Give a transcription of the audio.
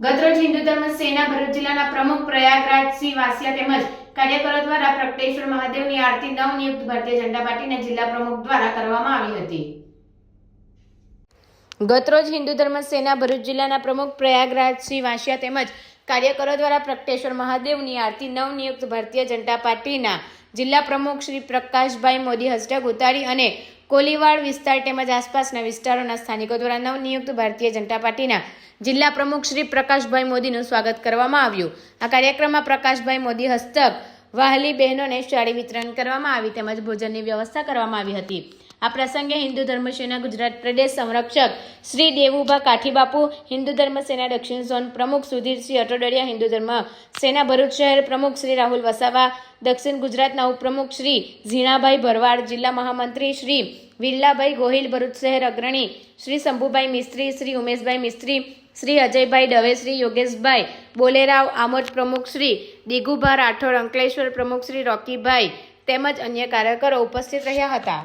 ગતરોજ હિન્દુ ધર્મ સેના ભરૂચ જિલ્લાના પ્રમુખ પ્રયાગરાજ સિંહ વાસિયા તેમજ કાર્યકરો દ્વારા પ્રગટેશ્વર મહાદેવની આરતી નવનિયુક્ત ભારતીય જનતા પાર્ટીના જિલ્લા પ્રમુખ દ્વારા કરવામાં આવી હતી. ગતરોજ હિન્દુ ધર્મ સેના ભરૂચ જિલ્લાના પ્રમુખ પ્રયાગરાજસિંહ વાંસિયા તેમજ કાર્યકરો દ્વારા પ્રગટેશ્વર મહાદેવની આરતી નવનિયુક્ત ભારતીય જનતા પાર્ટીના જિલ્લા પ્રમુખ શ્રી પ્રકાશભાઈ મોદી હસ્તક ઉતારી અને કોલીવાડ વિસ્તાર તેમજ આસપાસના વિસ્તારોના સ્થાનિકો દ્વારા નવનિયુક્ત ભારતીય જનતા પાર્ટીના જિલ્લા પ્રમુખ શ્રી પ્રકાશભાઈ મોદીનું સ્વાગત કરવામાં આવ્યું. આ કાર્યક્રમમાં પ્રકાશભાઈ મોદી હસ્તક, વાહલી બહેનોને શાળી વિતરણ કરવામાં આવી તેમજ ભોજનની વ્યવસ્થા કરવામાં આવી હતી. આ પ્રસંગે હિન્દુ ધર્મ સેના ગુજરાત પ્રદેશ સંરક્ષક શ્રી દેવુભા કાઠીબાપુ, હિન્દુ ધર્મ સેના દક્ષિણ ઝોન પ્રમુખ સુધીરસિંહ અટોડરિયા હિન્દુ ધર્મ સેના ભરૂચ શહેર પ્રમુખ શ્રી રાહુલ વસાવા, દક્ષિણ ગુજરાતના ઉપપ્રમુખ શ્રી ઝીણાભાઈ ભરવાડ, જિલ્લા મહામંત્રી શ્રી વિરલાભાઈ ગોહિલ, ભરૂચ શહેર અગ્રણી શ્રી શંભુભાઈ મિસ્ત્રી, શ્રી ઉમેશભાઈ મિસ્ત્રી, શ્રી અજયભાઈ દવે, શ્રી યોગેશભાઈ બોલેરાવ, આમોદ પ્રમુખ શ્રી દિગુભા રાઠોડ, અંકલેશ્વર પ્રમુખ શ્રી રોકીભાઈ તેમજ અન્ય કાર્યકરો ઉપસ્થિત રહ્યા હતા.